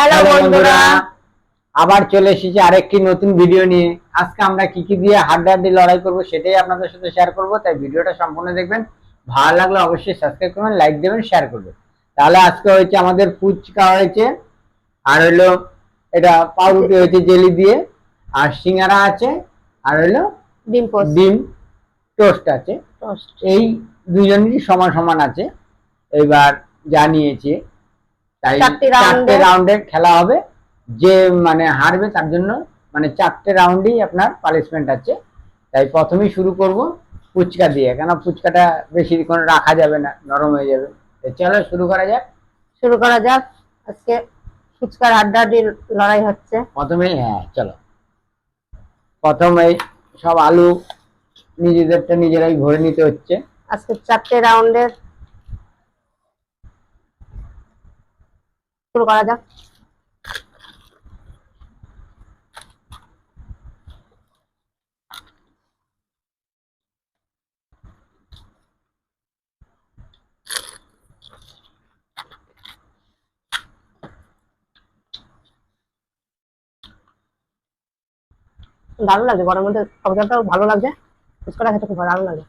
Hello বন্ধুরা। আবার চলে এসেছি আরেকটি নতুন ভিডিও নিয়ে। আজকে আমরা কি কি দিয়ে হাড্ডা হাড্ডাহাড্ডি লড়াই করব সেটাই আপনাদের সাথে শেয়ার করব তাই ভিডিওটা সম্পূর্ণ দেখবেন। ভালো লাগলে অবশ্যই সাবস্ক্রাইব করবেন লাইক দেবেন শেয়ার করবেন। তাহলে আজকে হয়েছে আমাদের ফুচকা হয়েছে আর হলো এটা পাউরুটি হয়েছে জেলি দিয়ে আর সিঙ্গারা আছে আর হলো ডিম পোস্ট ডিম টোস্ট আছে। এই দুজনেরই সমান সমান আছে। এবার জানিয়েছে তাই চারটে round রাউন্ডে খেলা হবে। যে মানে হারবে তার জন্য মানে চারটে রাউন্ডেই আপনার পানিশমেন্ট আছে। তাই প্রথমেই শুরু করব ফুচকা দিয়ে। কেন ফুচকাটা বেশিক্ষণ রাখা যাবে না নরম হয়ে যাবে। চলো শুরু করা যাক। শুরু করা যাক। আজকে ফুচকার আড্ডাডি লড়াই হচ্ছে। প্রথমেই হ্যাঁ চলো। প্রথমেই সব আলু নিজেদেরটা নিজেরাই ভরে নিতে হচ্ছে। আজকে চারটে রাউন্ডের শুরু করা যাক। দারুণ লাগছে, গরমের মধ্যে সবজাটাও ভালো লাগছে। ফুচকাটা খেতে খুব দারুণ লাগে।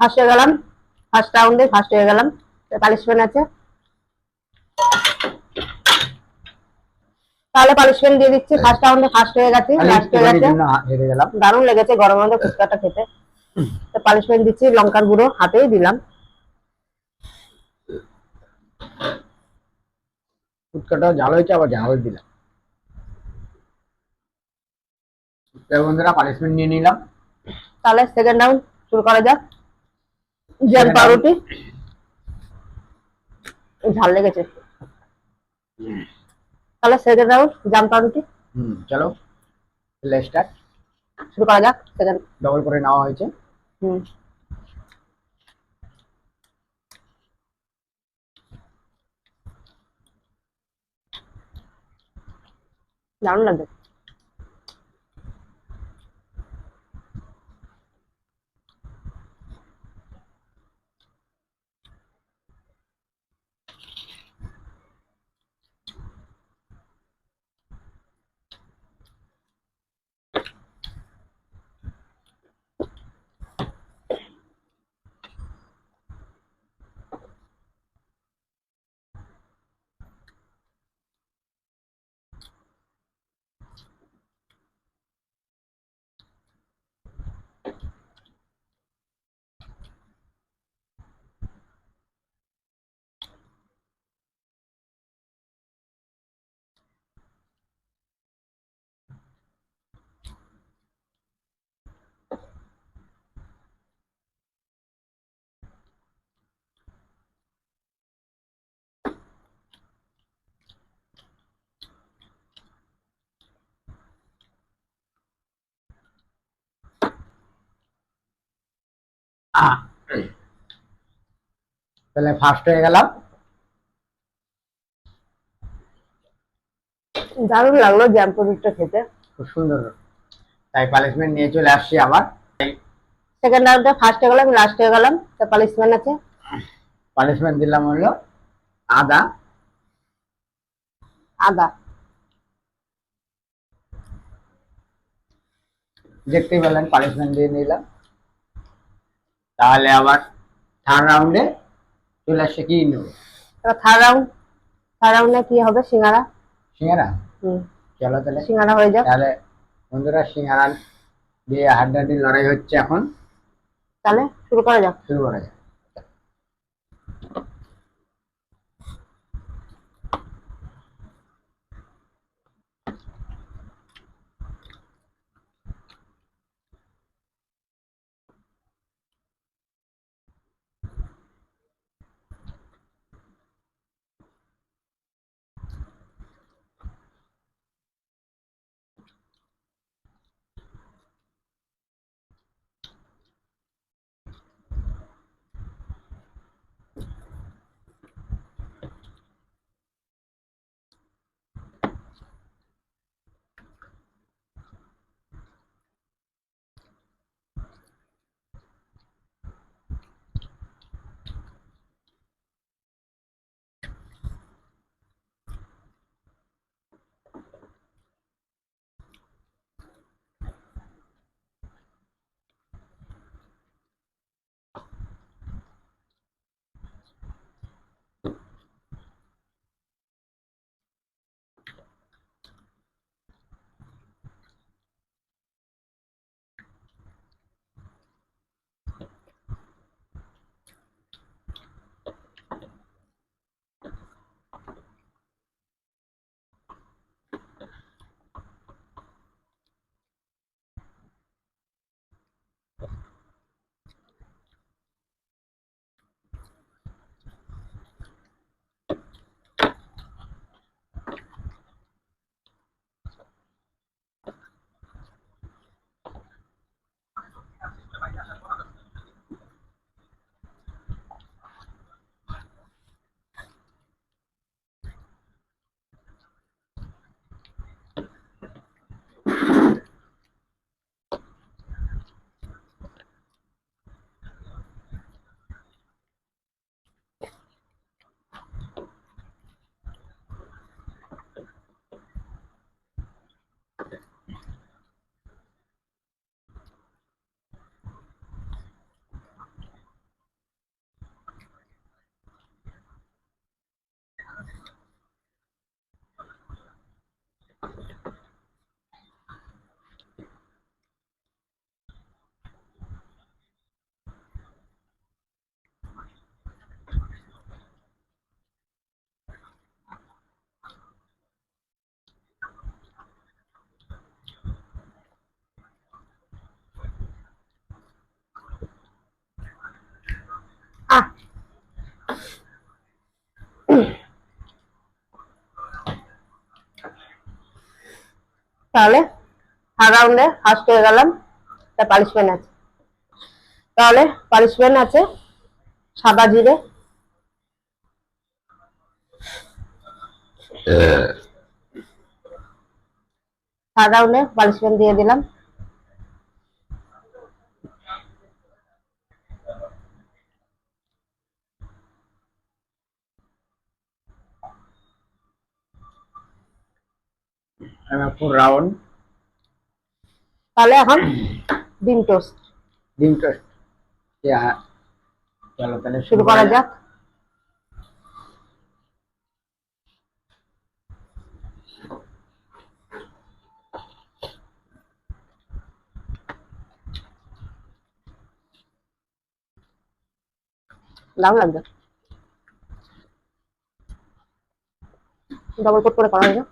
ফার্স্ট হয়ে গেলাম। ফার্স্ট রাউন্ডে ফার্স্ট হয়ে গেলাম। পানিশমেন্ট আছে। তাহলে পানিশমেন্ট দিয়ে দিচ্ছি। ফার্স্ট রাউন্ডে ফার্স্ট হয়ে গেছি। লাস্ট হয়ে গেছে। জন্য দারুণ লেগেছে গরমের মধ্যে ফুচকাটা খেতে। তো পানিশমেন্ট দিচ্ছি লঙ্কার গুঁড়ো হাতেই দিলাম। ফুচকাটাও ঝাল হয়েছে আবার ঝাল দিলাম তো বন্ধুরা পানিশমেন্ট নিয়ে নিলাম। তাহলে সেকেন্ড রাউন্ড শুরু করা যাক। জ্যাম পাউরুটি। ঝাল লেগেছে। তাহলে সেকেন্ড রাউন্ড জাম পাউরুটি। হুম চলো স্টার্ট শুরু করা যাক সেকেন্ড ডবল করে নেওয়া হয়েছে। হুম। দারুণ লাগবে। তাহলে ফার্স্ট হয়ে গেলাম। দারুণ লাগল জ্যাম পুরিটা খেতে। খুব সুন্দর। তাই পালিশমেন্ট নিয়ে চলে আসছি আবার। সেকেন্ড রাউন্ডে ফার্স্ট হয়ে গেলাম লাস্ট হয়ে গেলাম তো পালিশমেন্ট আছে? পালিশমেন্ট দিলাম হলো আদা। আদা। দেখতেই পেলেন পালিশমেন্ট দিয়ে নিলাম। তাহলে আবার থার্ড রাউন্ডে চলে আসছে কি নেব এবার থার্ড রাউন্ড থার্ড রাউন্ডে কি হবে? সিঙ্গারা? সিঙ্গারা? হুম। চলো তাহলে। সিঙ্গারা হয়ে যাক তাহলে বন্ধুরা সিঙ্গারা দিয়ে হাড্ডাহাড্ডি লড়াই হচ্ছে এখন তাহলে শুরু করা যাক। শুরু করা যাক। তাহলে থার্ড রাউন্ডে ফার্স্ট হয়ে গেলাম তা পানিশমেন্ট আছে। তাহলে পানিশমেন্ট আছে সাদা জিরে। থার্ড রাউন্ডে পানিশমেন্ট দিয়ে দিলাম এবার ফোর রাউন্ড। তাহলে এখন ডিম টোস্ট। ডিম টোস্ট। চলো তাহলে শুরু করা যাক। দাম লাগবে ডবল কোট করে করা হয়ে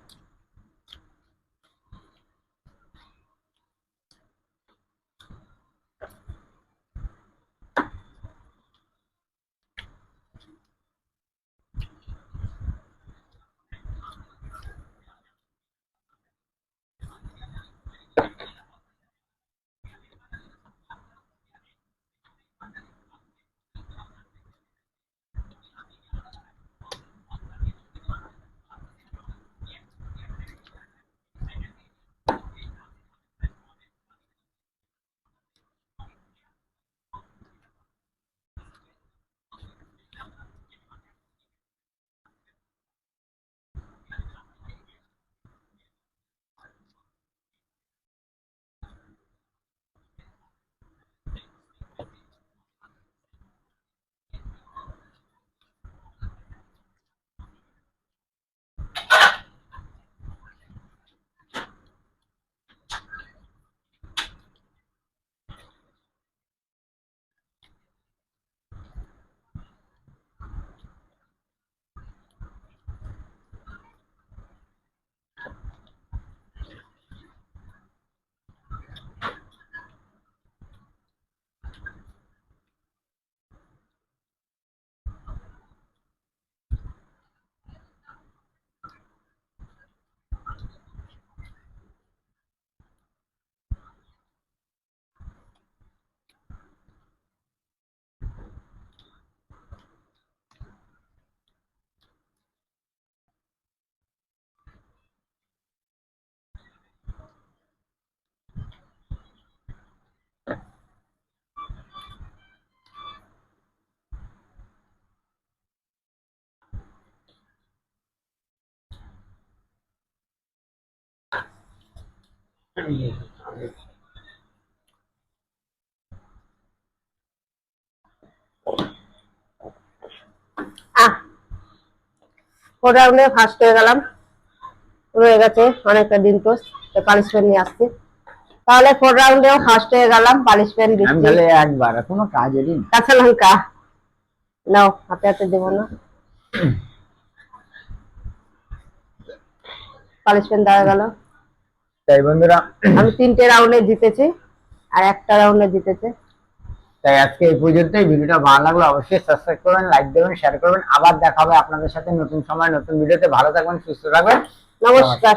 আহ ফার্স্ট হয়ে গেলাম। রয়ে গেছে অনেকটা দিন তো পানিশমেন্ট নিয়ে আসছি। তাহলে ফোর রাউন্ডেও ফার্স্ট হয়ে গেলাম পানিশমেন্ট দিচ্ছি। তাহলে একবার কোনো কাজেরই। কাঁচা লঙ্কা। নাও হাতে হাতে দেবো না। পানিশমেন্ট দেওয়া গেল। তাই বন্ধুরা আমি তিনটে রাউন্ডে জিতেছি আর একটা রাউন্ডে জিতেছে। তাই আজকে এই পর্যন্তই। ভিডিওটা ভালো লাগল অবশ্যই সাবস্ক্রাইব করবেন লাইক দেবেন শেয়ার করবেন। আবার দেখা হবে আপনাদের সাথে নতুন সময় নতুন ভিডিওতে। ভালো থাকবেন সুস্থ থাকবেন। নমস্কার।